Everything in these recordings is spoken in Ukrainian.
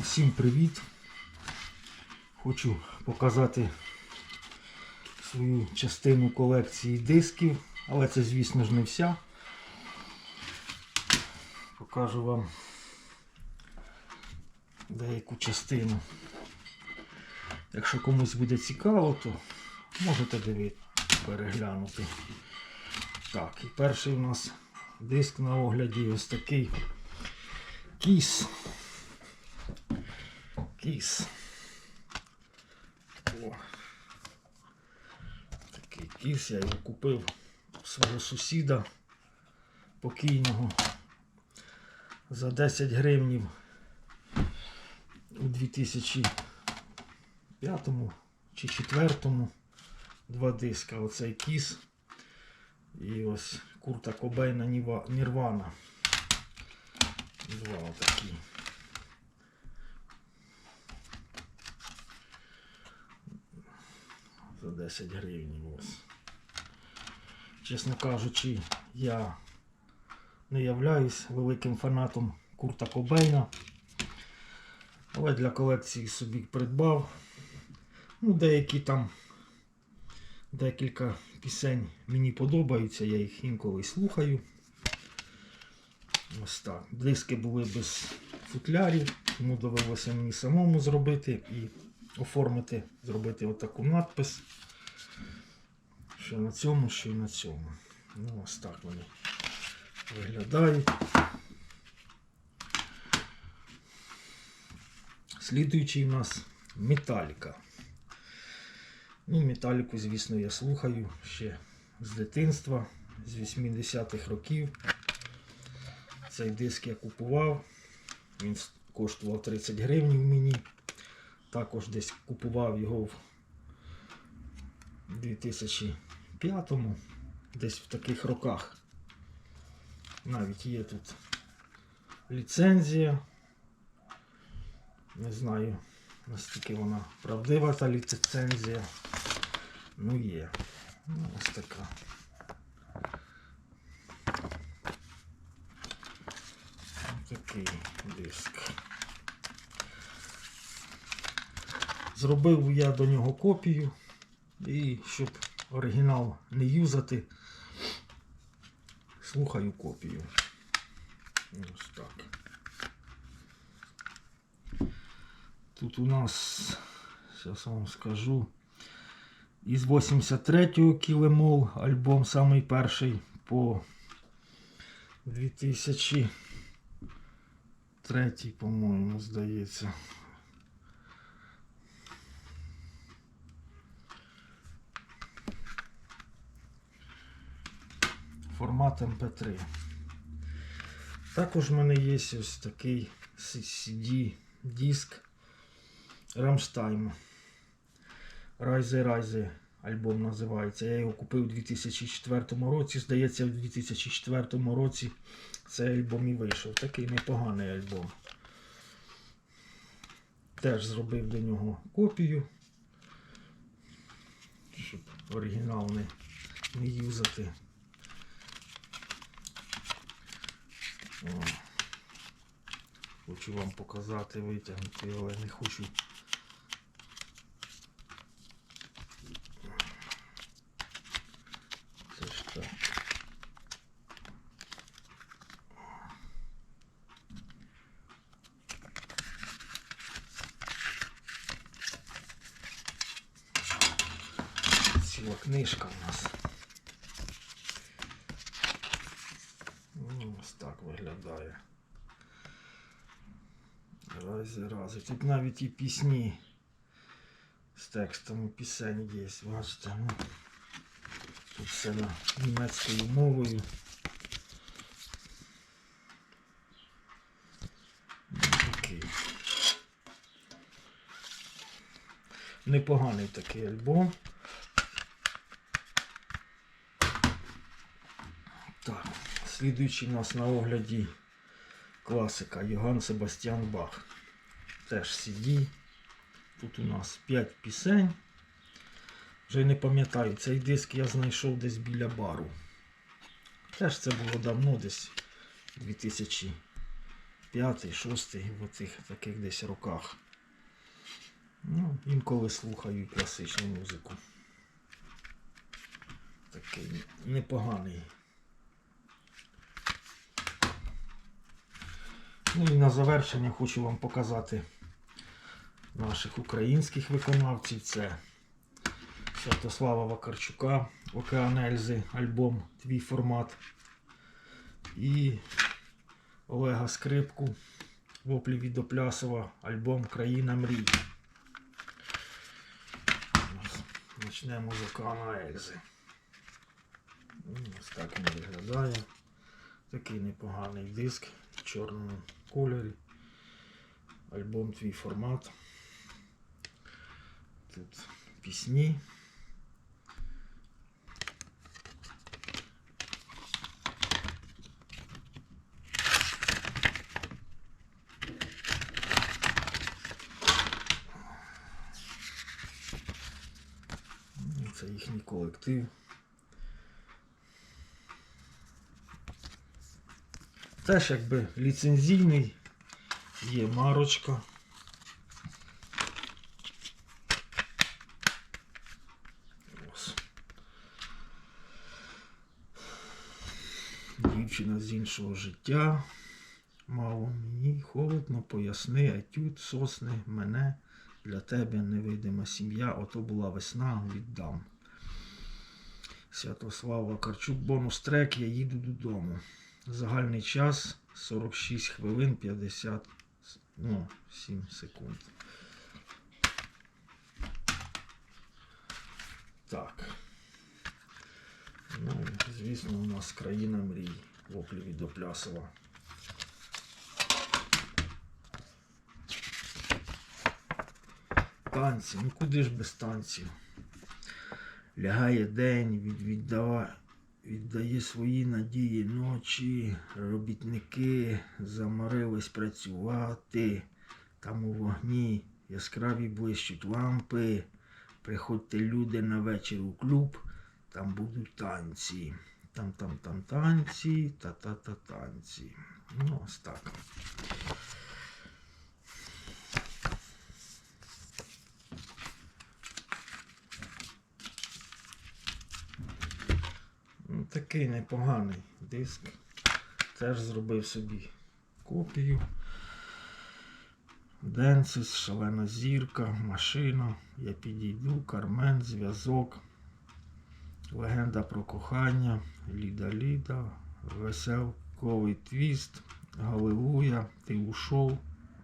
Усім привіт! Хочу показати свою частину колекції дисків, але це, звісно ж, не вся. Покажу вам деяку частину. Якщо комусь буде цікаво, то можете дивити, переглянути. Так, і перший у нас диск на огляді ось такий кіс. Кіс. О. Такий кіс, я його купив у свого сусіда покійного за 10 гривнів у 2005 чи 2004 два диска. Оцей кіс і ось Курта Кобейна Нірвана. Два отакі. За 10 гривень ось. Чесно кажучи, я не являюсь великим фанатом Курта Кобейна. Але для колекції собі придбав. Ну, деякі там декілька пісень мені подобаються, я їх інколи слухаю. Ось так. Диски були без футлярів, тому довелося мені самому зробити і оформити, зробити отаку надпис. Що на цьому, що і на цьому. Ну, ось так вони виглядають. Слідуючий у нас Металіка. Ну, Металіку, звісно, я слухаю ще з дитинства, з 80-х років. Цей диск я купував. Він коштував 30 гривень мені. Також десь купував його в 2005-му, десь в таких роках. Навіть є тут ліцензія. Не знаю, наскільки вона правдива та ліцензія. Ну є. Ну, ось така. Ось Такий диск. Зробив я до нього копію. І щоб оригінал не юзати, слухаю копію. Ось так. Тут у нас, зараз вам скажу, із 83-го Кілемол альбом самий перший по 2003, по-моєму, здається. Формат MP3. Також в мене є ось такий CD диск Рамштайн. Райзе Райзе альбом називається. Я його купив у 2004 році. Здається, в 2004 році цей альбом і вийшов. Такий непоганий альбом. Теж зробив до нього копію, щоб оригінал не, не юзати. Хочу вам показати, витягнути, але не хочу. Це ж так. Ціла книжка у нас. Ну, Ось так виглядає. Рази, рази. Тут навіть і пісні з текстом пісень є, бачите. Ну, тут все на німецькою мовою. Непоганий такий альбом. Так, слідуючий у нас на огляді класика Йоганн Себастьян Бах. Теж CD. Тут у нас 5 пісень. Вже не пам'ятаю, цей диск я знайшов десь біля бару. Теж це було давно, десь 2000 п'ятий, шостий, в оцих таких десь роках. Ну, інколи слухаю класичну музику. Такий непоганий. Ну і на завершення хочу вам показати наших українських виконавців. Це Святослава Вакарчука, Океан Ельзи, альбом Твій формат. І Олега Скрипку, Воплі від Оплясова, альбом Країна мрій. Почнемо з Океана Ельзи. Ну, Ось так він виглядає. Такий непоганий диск в чорному кольорі. Альбом Твій формат. Тут пісні. Це їхній колектив. Теж якби ліцензійний, є марочка. Ось. Дівчина з іншого життя. Мало мені холодно, поясни, етюд, сосни, мене, для тебе невидима сім'я, ото була весна, віддам. Святослав Вакарчук, бонус трек, я їду додому. Загальний час 46 хвилин 50 ну, 7 секунд. Так. Ну, звісно, у нас країна мрій. Воплі від Оплясова. Танці, ну куди ж без танців? Лягає день, від, віддава, віддає свої надії ночі, робітники заморились працювати, там у вогні яскраві блищуть лампи. Приходьте люди на вечір у клуб, там будуть танці. Там там там танці, та-та-та танці. Ну, ось так. Ну, Такий непоганий диск. Теж зробив собі копію. Денсис, шалена зірка, машина. Я підійду, Кармен, зв'язок. Легенда про кохання, Ліда Ліда, веселковий твіст, Галилуя, ти ушов,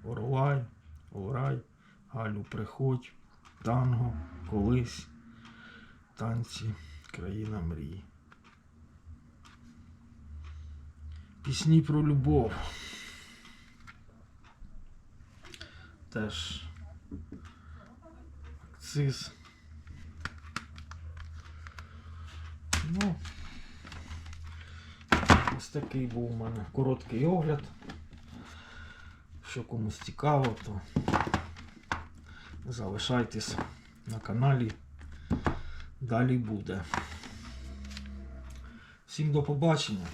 Орлай, Орай, Галю приходь, танго, колись, танці, країна мрії. Пісні про любов. Теж акциз. Ну, ось такий був у мене короткий огляд. Що комусь цікаво, то залишайтесь на каналі. Далі буде. Всім до побачення.